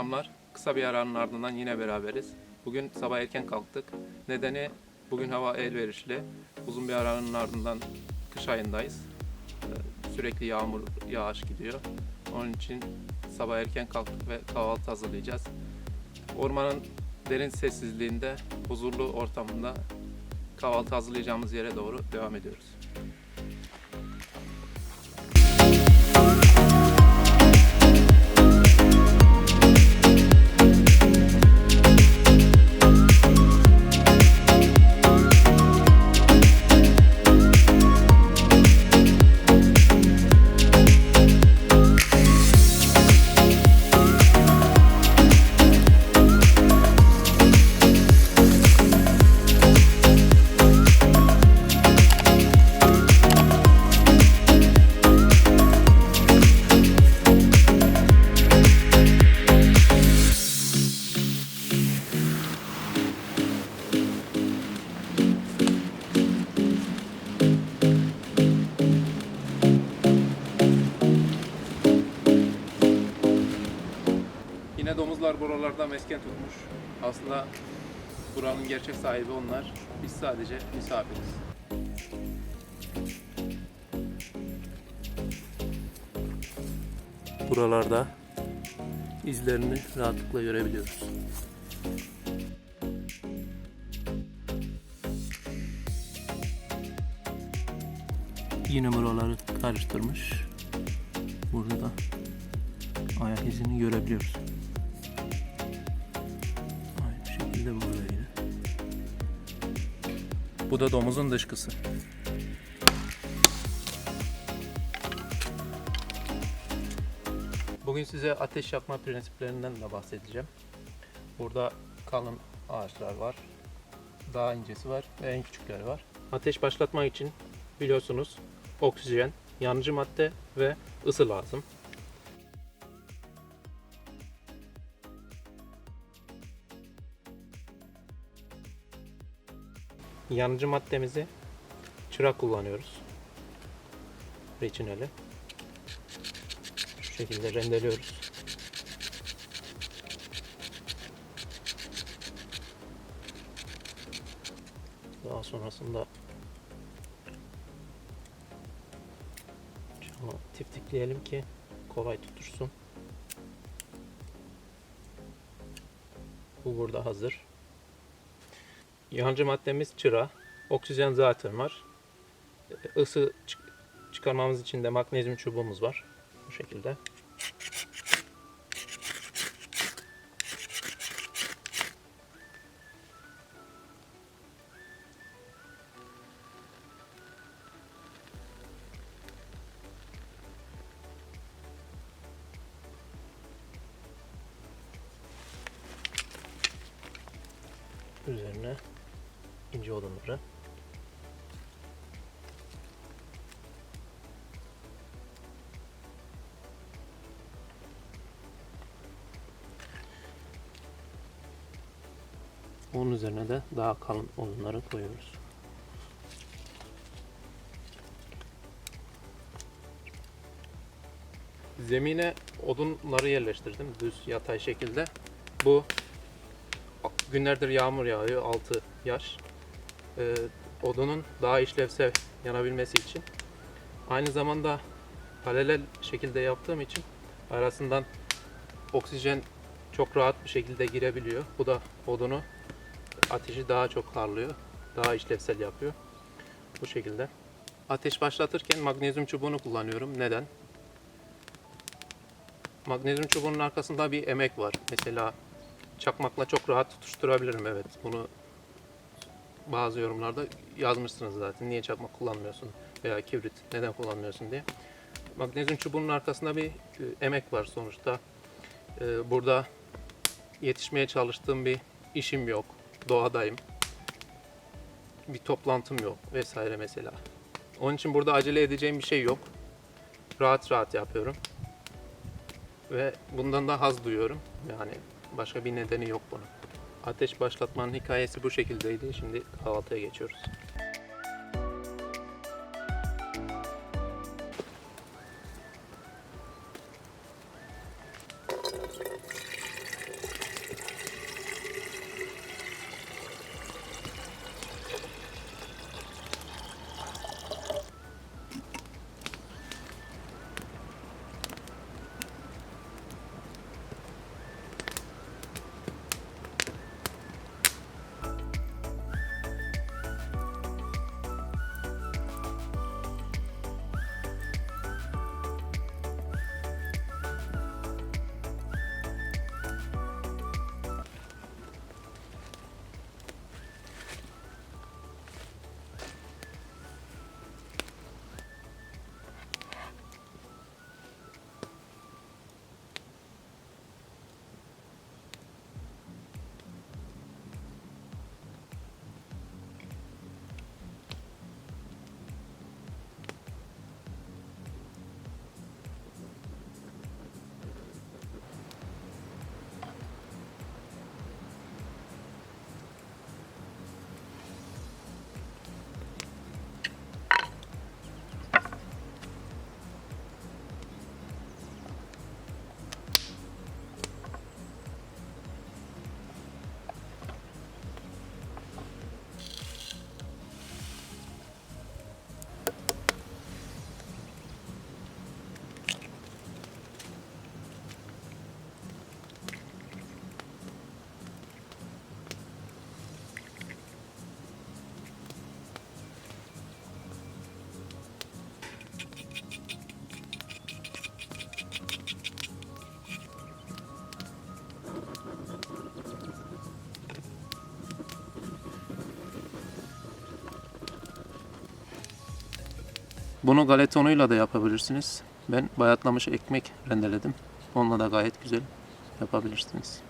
Selamlar. Kısa bir aranın ardından yine beraberiz. Bugün sabah erken kalktık. Nedeni bugün hava elverişli. Uzun bir aranın ardından kış ayındayız. Ee, Sürekli yağmur, yağış gidiyor. Onun için sabah erken kalktık ve kahvaltı hazırlayacağız. Ormanın derin sessizliğinde, huzurlu ortamında kahvaltı hazırlayacağımız yere doğru devam ediyoruz. Yine domuzlar buralarda mesken tutmuş. Aslında buranın gerçek sahibi onlar. Biz sadece misafiriz. Buralarda izlerini rahatlıkla görebiliyoruz. Yine buraları karıştırmış. Burada da ayak izini görebiliyoruz. Bu da domuzun dışkısı. Bugün size ateş yakma prensiplerinden de bahsedeceğim. Burada kalın ağaçlar var. Daha incesi var ve en küçükleri var. Ateş başlatmak için biliyorsunuz oksijen, yanıcı madde ve ısı lazım. Yanıcı maddemizi çırak kullanıyoruz. Reçineli. Şu şekilde rendeliyoruz. Daha sonrasında camı tiftikleyelim ki kolay tutuşsun. Bu burada hazır. Yancı maddemiz çıra. Oksijen zaten var. Isı çık- çıkarmamız için de magnezyum çubuğumuz var. Bu şekilde. Onun üzerine de daha kalın odunları koyuyoruz. Zemine odunları yerleştirdim düz yatay şekilde. Bu günlerdir yağmur yağıyor altı yaş. Ee, odunun daha işlevsel yanabilmesi için. Aynı zamanda paralel şekilde yaptığım için arasından oksijen çok rahat bir şekilde girebiliyor. Bu da odunu ateşi daha çok harlıyor. Daha işlevsel yapıyor. Bu şekilde. Ateş başlatırken magnezyum çubuğunu kullanıyorum. Neden? Magnezyum çubuğunun arkasında bir emek var. Mesela çakmakla çok rahat tutuşturabilirim evet. Bunu bazı yorumlarda yazmışsınız zaten. Niye çakmak kullanmıyorsun veya kibrit neden kullanmıyorsun diye. Magnezyum çubuğunun arkasında bir e, emek var sonuçta. E, Burada yetişmeye çalıştığım bir işim yok. Doğadayım. Bir toplantım yok vesaire mesela. Onun için burada acele edeceğim bir şey yok. Rahat rahat yapıyorum. Ve bundan da haz duyuyorum. Yani başka bir nedeni yok bunun. Ateş başlatmanın hikayesi bu şekildeydi. Şimdi kahvaltıya geçiyoruz. Bunu galeta unuyla da yapabilirsiniz. Ben bayatlamış ekmek rendeledim. Onunla da gayet güzel yapabilirsiniz.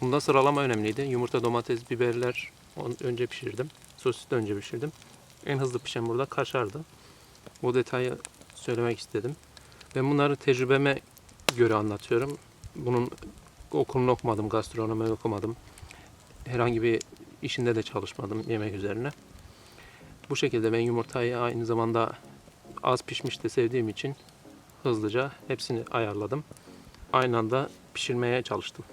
Bunda sıralama önemliydi. Yumurta, domates, biberler önce pişirdim. Sosis de önce pişirdim. En hızlı pişen burada kaşardı. Bu detayı söylemek istedim. Ben bunları tecrübeme göre anlatıyorum. Bunun okulunu okumadım, gastronomi okumadım. Herhangi bir işinde de çalışmadım yemek üzerine. Bu şekilde ben yumurtayı aynı zamanda az pişmiş de sevdiğim için hızlıca hepsini ayarladım. Aynı anda pişirmeye çalıştım.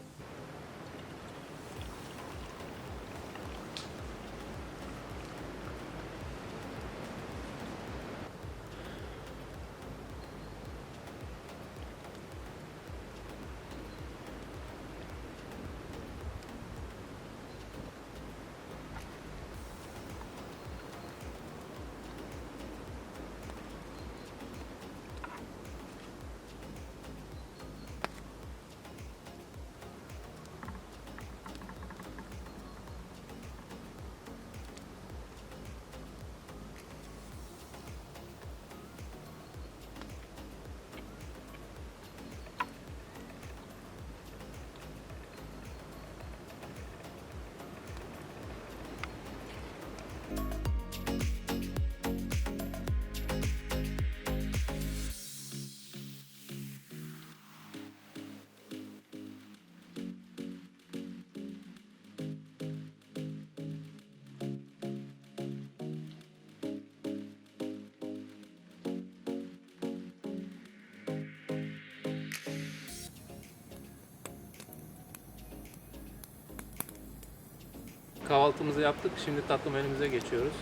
Kahvaltımızı yaptık. Şimdi tatlı menümüze geçiyoruz.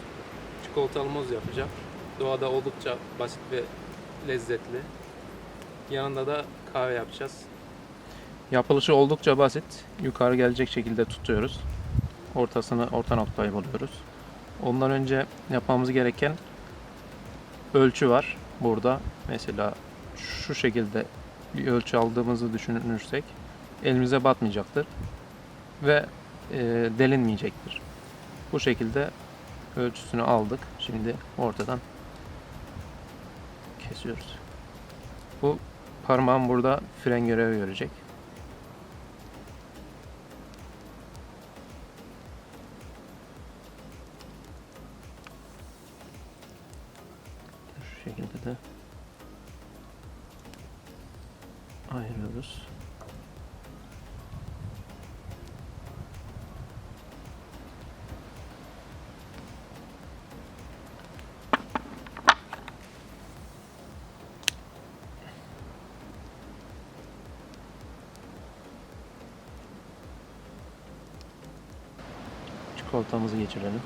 Çikolatalı muz yapacağım. Doğada oldukça basit ve lezzetli. Yanında da kahve yapacağız. Yapılışı oldukça basit. Yukarı gelecek şekilde tutuyoruz. Ortasını, orta noktayı buluyoruz. Ondan önce yapmamız gereken ölçü var burada. Mesela şu şekilde bir ölçü aldığımızı düşünürsek elimize batmayacaktır ve e, delinmeyecektir. Bu şekilde ölçüsünü aldık. Şimdi ortadan kesiyoruz. Bu parmağım burada fren görevi görecek. Şu şekilde de ayırıyoruz. Çikolatamızı geçirelim.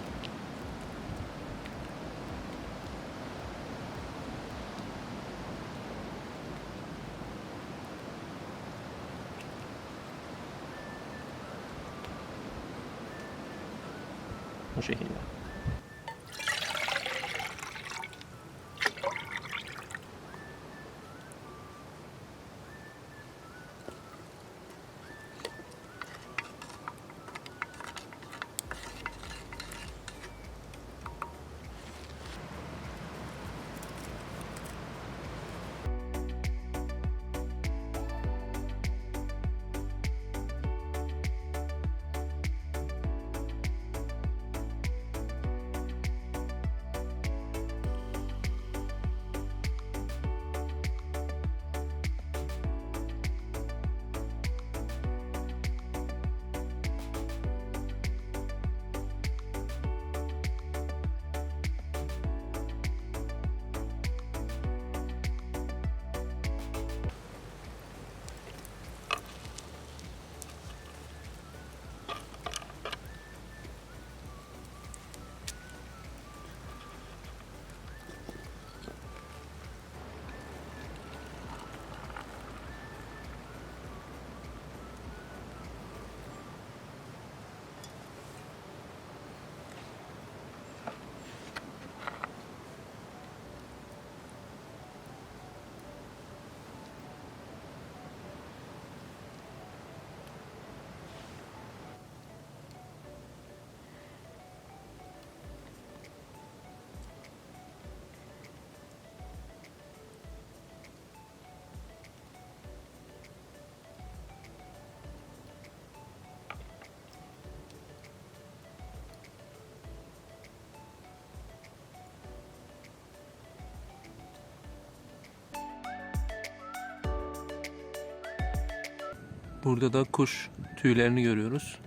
Burada da kuş tüylerini görüyoruz.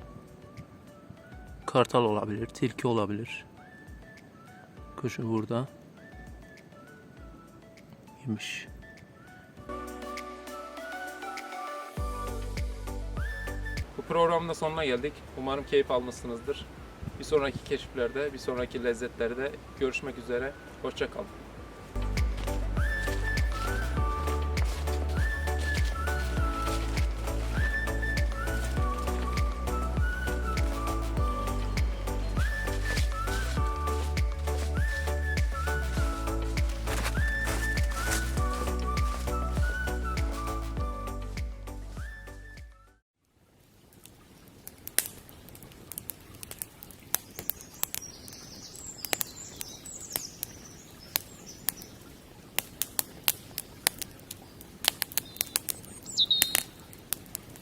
Kartal olabilir, tilki olabilir. Kuşu burada. Yemiş. Bu programın da sonuna geldik. Umarım keyif almışsınızdır. Bir sonraki keşiflerde, bir sonraki lezzetlerde görüşmek üzere. Hoşçakalın.